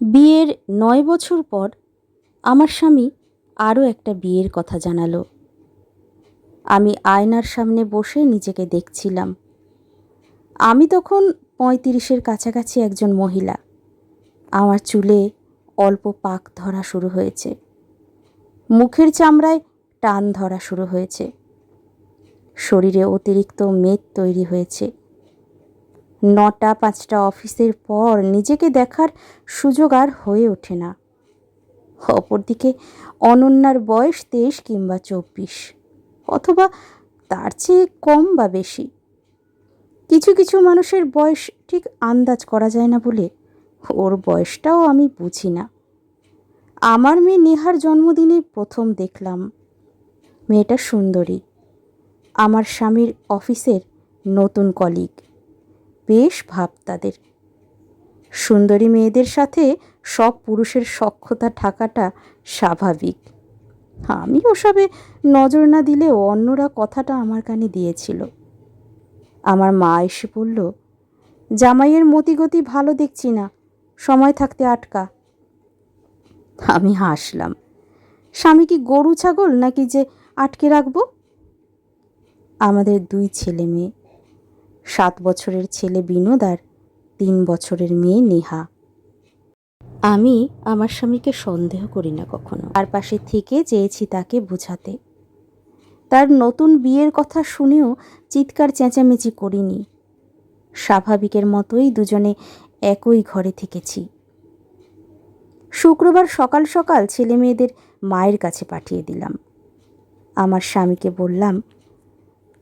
বিয়ের নয় বছর পর আমার স্বামী আরও একটা বিয়ের কথা জানালো। আমি আয়নার সামনে বসে নিজেকে দেখছিলাম। আমি তখন পঁয়ত্রিশের কাছাকাছি একজন মহিলা। আমার চুলে অল্প পাক ধরা শুরু হয়েছে। মুখের চামড়ায় টান ধরা শুরু হয়েছে। শরীরে অতিরিক্ত মেদ তৈরি হয়েছে। নটা পাঁচটা অফিসের পর নিজেকে দেখার সুযোগ আর হয়ে ওঠে না। অপরদিকে অনন্যার বয়স তেইশ কিংবা চব্বিশ, অথবা তার চেয়ে কম বা বেশি। কিছু কিছু মানুষের বয়স ঠিক আন্দাজ করা যায় না বলে ওর বয়সটাও আমি বুঝি না। আমার মেয়ে নেহার জন্মদিনে প্রথম দেখলাম। মেয়েটা সুন্দরী। আমার স্বামীর অফিসের নতুন কলিগ। বেশ ভাব তাদের। সুন্দরী মেয়েদের সাথে সব পুরুষের সক্ষতা থাকাটা স্বাভাবিক। আমি ওসবে নজর না দিলেও অন্যরা কথাটা আমার কানে দিয়েছিল। আমার মা এসে বলল, জামাইয়ের মতিগতি ভালো দেখছি না, সময় থাকতে আটকা। আমি হাসলাম, স্বামী কি গরু ছাগল নাকি যে আটকে রাখব? আমাদের দুই ছেলে মেয়ে সাত বছরের ছেলে বিনোদ আর তিন বছরের মেয়ে নেহা। আমি আমার স্বামীকে সন্দেহ করি না কখনো। তার পাশে থেকে চেয়েছি তাকে বোঝাতে। তার নতুন বিয়ের কথা শুনেও চিৎকার চেঁচামেচি করিনি। স্বাভাবিকের মতোই দুজনে একই ঘরে থেকেছি। শুক্রবার সকাল সকাল ছেলে মেয়েদের মায়ের কাছে পাঠিয়ে দিলাম। আমার স্বামীকে বললাম,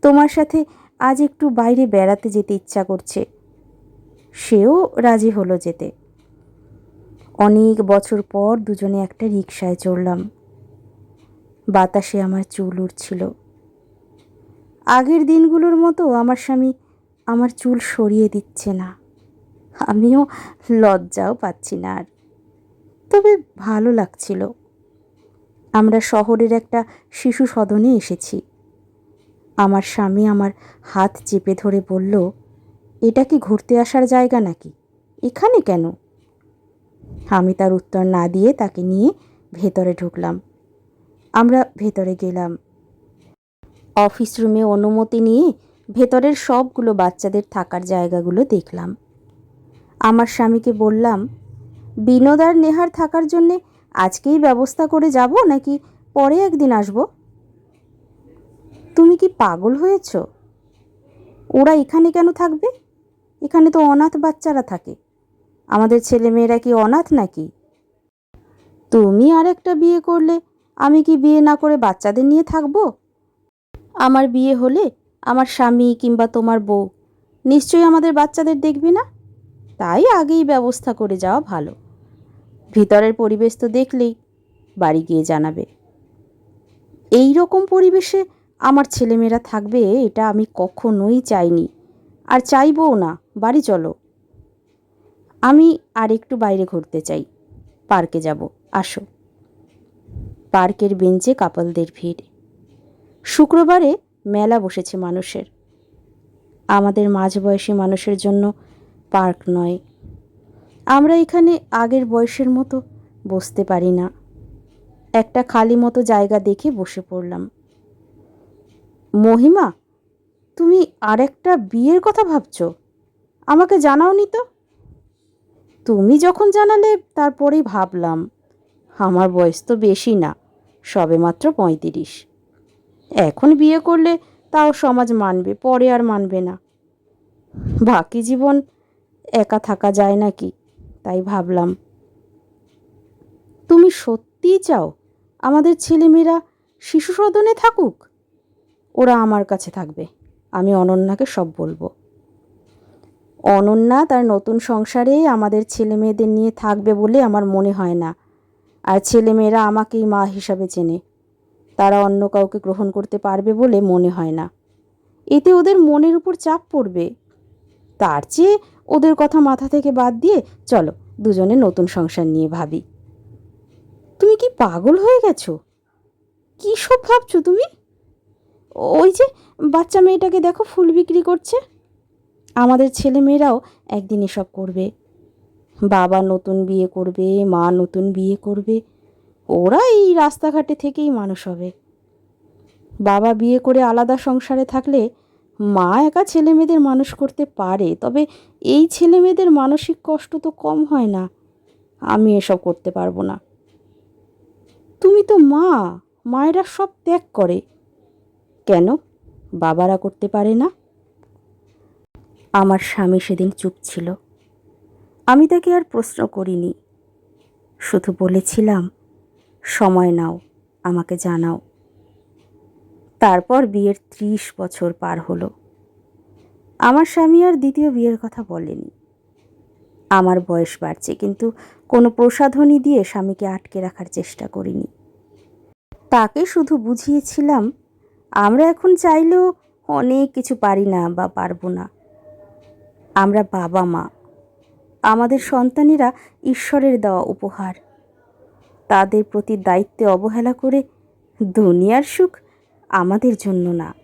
তোমার সাথে আজ একটু বাইরে বেড়াতে যেতে ইচ্ছা করছে। সেও রাজি হলো যেতে। অনেক বছর পর দুজনে একটা রিকশায় চড়লাম। বাতাসে আমার চুল উঠছিল আগের দিনগুলোর মতো আমার স্বামী আমার চুল সরিয়ে দিচ্ছে না। আমিও লজ্জাও পাচ্ছি না আর। তবে ভালো লাগছিল। আমরা শহরের একটা শিশু সদনে এসেছি। আমার স্বামী আমার হাত চেপে ধরে বলল, এটা কি ঘুরতে আসার জায়গা নাকি? এখানে কেন? আমি তার উত্তর না দিয়ে তাকে নিয়ে ভেতরে ঢুকলাম। আমরা ভেতরে গেলাম। অফিস রুমে অনুমতি নিয়ে ভেতরের সবগুলো বাচ্চাদের থাকার জায়গাগুলো দেখলাম। আমার স্বামীকে বললাম, বিনোদ আর নেহার থাকার জন্যে আজকেই ব্যবস্থা করে যাব নাকি পরে একদিন আসব? তুমি কি পাগল হয়েছ? ওরা এখানে কেন থাকবে? এখানে তো অনাথ বাচ্চারা থাকে। আমাদের ছেলেমেয়েরা কি অনাথ নাকি? তুমি আর একটা বিয়ে করলে আমি কি বিয়ে না করে বাচ্চাদের নিয়ে থাকব? আমার বিয়ে হলে আমার স্বামী কিংবা তোমার বউ নিশ্চয়ই আমাদের বাচ্চাদের দেখবে না? তাই আগেই ব্যবস্থা করে যাওয়া ভালো। ভিতরের পরিবেশ তো দেখলেই বাড়ি গিয়ে জানাবে। এই রকম পরিবেশে আমার ছেলেমেয়েরা থাকবে, এটা আমি কখনোই চাইনি। আর চাইবও না, বাড়ি চলো। আমি আর একটু বাইরে ঘুরতে চাই। পার্কে যাব, আসো। পার্কের বেঞ্চে কাপলদের ভিড়। শুক্রবারে মেলা বসেছে মানুষের। আমাদের মাঝবয়সী মানুষের জন্য পার্ক নয়। আমরা এখানে আগের বয়সের মতো বসতে পারি না। একটা খালি মতো জায়গা দেখে বসে পড়লাম। মহিমা, তুমি আর একটা বিয়ের কথা ভাবছ? আমাকে জানাওনি তো। তুমি যখন জানালে তারপরেই ভাবলাম, আমার বয়স তো বেশি না, সবে মাত্র পঁয়ত্রিশ। এখন বিয়ে করলে তাও সমাজ মানবে, পরে আর মানবে না। বাকি জীবন একা থাকা যায় নাকি, তাই ভাবলাম। তুমি সত্যিই চাও আমাদের ছেলেমেয়েরা শিশু সদনে থাকুক? ওরা আমার কাছে থাকবে। আমি অনন্যাকে সব বলব। অনন্যা তার নতুন সংসারে আমাদের ছেলে মেয়েদের নিয়ে থাকবে বলে আমার মনে হয় না। আর ছেলেমেয়েরা আমাকেই মা হিসাবে চেনে। তারা অন্য কাউকে গ্রহণ করতে পারবে বলে মনে হয় না। এতে ওদের মনের উপর চাপ পড়বে। তার চেয়ে ওদের কথা মাথা থেকে বাদ দিয়ে চলো দুজনে নতুন সংসার নিয়ে ভাবি। তুমি কি পাগল হয়ে গেছো? কী সব ভাবছ তুমি? ওই যে বাচ্চা মেয়েটাকে দেখো ফুল বিক্রি করছে। আমাদের ছেলে মেয়েরাও একদিন এসব করবে। বাবা নতুন বিয়ে করবে, মা নতুন বিয়ে করবে। ওরা এই রাস্তাঘাটে থেকেই মানুষ হবে। বাবা বিয়ে করে আলাদা সংসারে থাকলে মা একা ছেলে মেয়েদের মানুষ করতে পারে, তবে এই ছেলে মেয়েদের মানসিক কষ্ট তো কম হয় না। আমি এসব করতে পারব না। তুমি তো মা, মায়েরা সব ত্যাগ করে। কেন? বাবারা করতে পারে না? আমার স্বামী সেদিন চুপ ছিল। আমি তাকে আর প্রশ্ন করিনি। শুধু বলেছিলাম, সময় নাও, আমাকে জানাও। তারপর বিয়ের ত্রিশ বছর পার হলো। আমার স্বামী আর দ্বিতীয় বিয়ের কথা বলেনি। আমার বয়স বাড়ছে, কিন্তু কোনো প্রসাধনী দিয়ে স্বামীকে আটকে রাখার চেষ্টা করিনি। তাকে শুধু বুঝিয়েছিলাম আমরা এখন চাইলেও অনেক কিছু পারি না বা পারব না। আমরা বাবা মা। আমাদের সন্তানেরা ঈশ্বরের দেওয়া উপহার। তাদের প্রতি দায়িত্বে অবহেলা করে দুনিয়ার সুখ আমাদের জন্য না।